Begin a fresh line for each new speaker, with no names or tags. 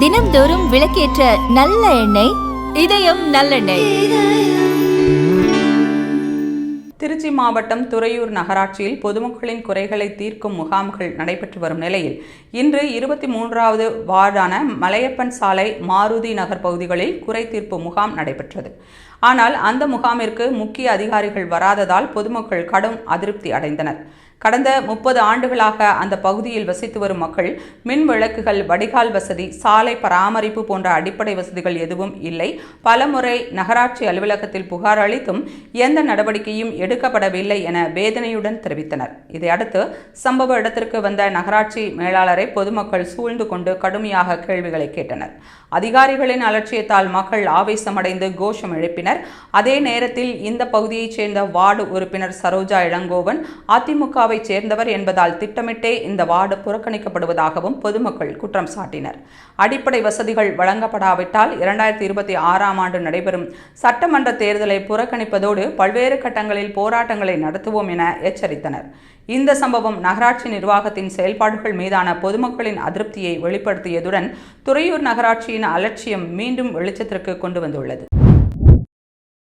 தினம்தோறும் விளக்கேற்ற நல்ல எண்ணெய் இதயம் நல்லெண்ணெய்.
திருச்சி மாவட்டம் துறையூர் நகராட்சியில் பொதுமக்களின் குறைகளை தீர்க்கும் முகாம்கள் நடைபெற்று வரும் நிலையில் இன்று இருபத்தி மூன்றாவது வார்டான மலையப்பன் சாலை மாருதி நகர் பகுதிகளில் குறை தீர்ப்பு முகாம் நடைபெற்றது. ஆனால் அந்த முகாமிற்கு முக்கிய அதிகாரிகள் வராததால் பொதுமக்கள் கடும் அதிருப்தி அடைந்தனர். கடந்த முப்பது ஆண்டுகளாக அந்த பகுதியில் வசித்து வரும் மக்கள் மின் விளக்குகள் வடிகால் வசதி சாலை பராமரிப்பு போன்ற அடிப்படை வசதிகள் எதுவும் இல்லை. பலமுறை நகராட்சி அலுவலகத்தில் புகார் அளித்தும் எந்த நடவடிக்கையும் எடுக்கப்படவில்லை என வேதனையுடன் தெரிவித்தனர். இதையடுத்து சம்பவ இடத்திற்கு வந்த நகராட்சி மேலாளரை பொதுமக்கள் சூழ்ந்து கொண்டு கடுமையாக கேள்விகளை கேட்டனர். அதிகாரிகளின் அலட்சியத்தால் மக்கள் ஆவேசமடைந்து கோஷம் எழுப்பினர். அதே நேரத்தில் இந்த பகுதியைச் சேர்ந்த வார்டு உறுப்பினர் சரோஜா இளங்கோவன் அதிமுகவை சேர்ந்தவர் என்பதால் திட்டமிட்டே இந்த வார்டு புறக்கணிக்கப்படுவதாகவும் பொதுமக்கள் குற்றம் சாட்டினர். அடிப்படை வசதிகள் வழங்கப்படாவிட்டால் இரண்டாயிரத்தி இருபத்தி ஆறாம் ஆண்டு நடைபெறும் சட்டமன்ற தேர்தலை புறக்கணிப்பதோடு பல்வேறு கட்டங்களில் போராட்டங்களை நடத்துவோம் என எச்சரித்தனர். இந்த சம்பவம் நகராட்சி நிர்வாகத்தின் செயல்பாடுகள் மீதான பொதுமக்களின் அதிருப்தியை வெளிப்படுத்தியதுடன் துறையூர் நகராட்சியின் அலட்சியம் மீண்டும் வெளிச்சத்திற்கு கொண்டு வந்துள்ளது.